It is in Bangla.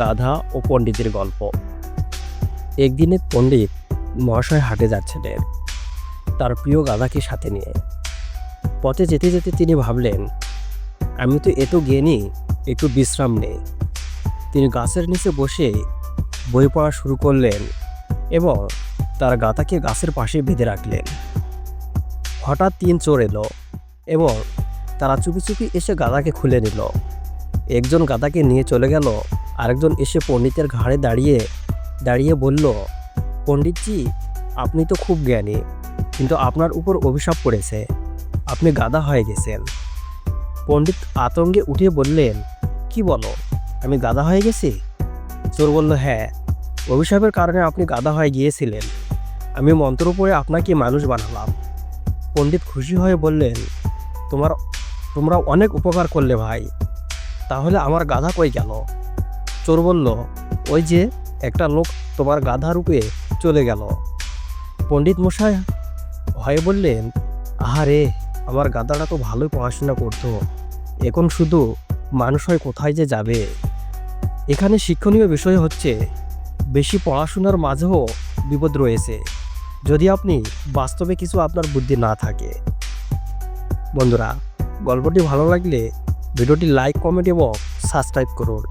গাধা ও পণ্ডিতের গল্প। একদিনে পণ্ডিত মহাশয় হাটে যাচ্ছিলেন তার প্রিয় গাধাকে সাথে নিয়ে। পথে যেতে যেতে তিনি ভাবলেন, আমি তো এত জ্ঞানী, একটু বিশ্রাম নেই। তিনি গাছের নিচে বসে বই পড়া শুরু করলেন এবং তার গাধাকে গাছের পাশে বেঁধে রাখলেন। হঠাৎ তিন চোর এলো এবং তারা চুপি চুপি এসে গাধাকে খুলে নিল। একজন গাধাকে নিয়ে চলে গেল আরেকজন এসে পণ্ডিতের ঘাড়ে দাঁড়িয়ে দাঁড়িয়ে বলল, পণ্ডিতজি, আপনি তো খুব জ্ঞানী, কিন্তু আপনার উপর অভিশাপ পড়েছে। আপনি গাদা হয়ে গেছেন। পণ্ডিত আতঙ্কে উঠে বললেন, কি বলো, আমি গাদা হয়ে গেছি? চোর বলল হ্যাঁ অভিশাপের কারণে আপনি গাদা হয়ে গিয়েছিলেন। আমি মন্ত্র পড়ে আপনাকে মানুষ বানালাম। পণ্ডিত খুশি হয়ে বললেন, তোমার, তোমরা অনেক উপকার করলে ভাই, তাহলে আমার গাধা কই গেল? চোর বলল, ওই যে একটা লোক তোমার গাধা রূপে চলে গেল। পণ্ডিত মশাই ভয়ে বললেন, আহারে, আমার গাধাটা তো ভালোই পড়াশোনা করতো। এখন শুধু মানুষ হয় কোথায় যে যাবে? এখানে শিক্ষণীয় বিষয় হচ্ছে, বেশি পড়াশোনার মাঝেও বিপদ রয়েছে, যদি আপনি বাস্তবে কিছু আপনার বুদ্ধি না থাকে। বন্ধুরা, গল্পটি ভালো লাগলে ভিডিওটি লাইক, কমেন্ট এবং সাবস্ক্রাইব করুন।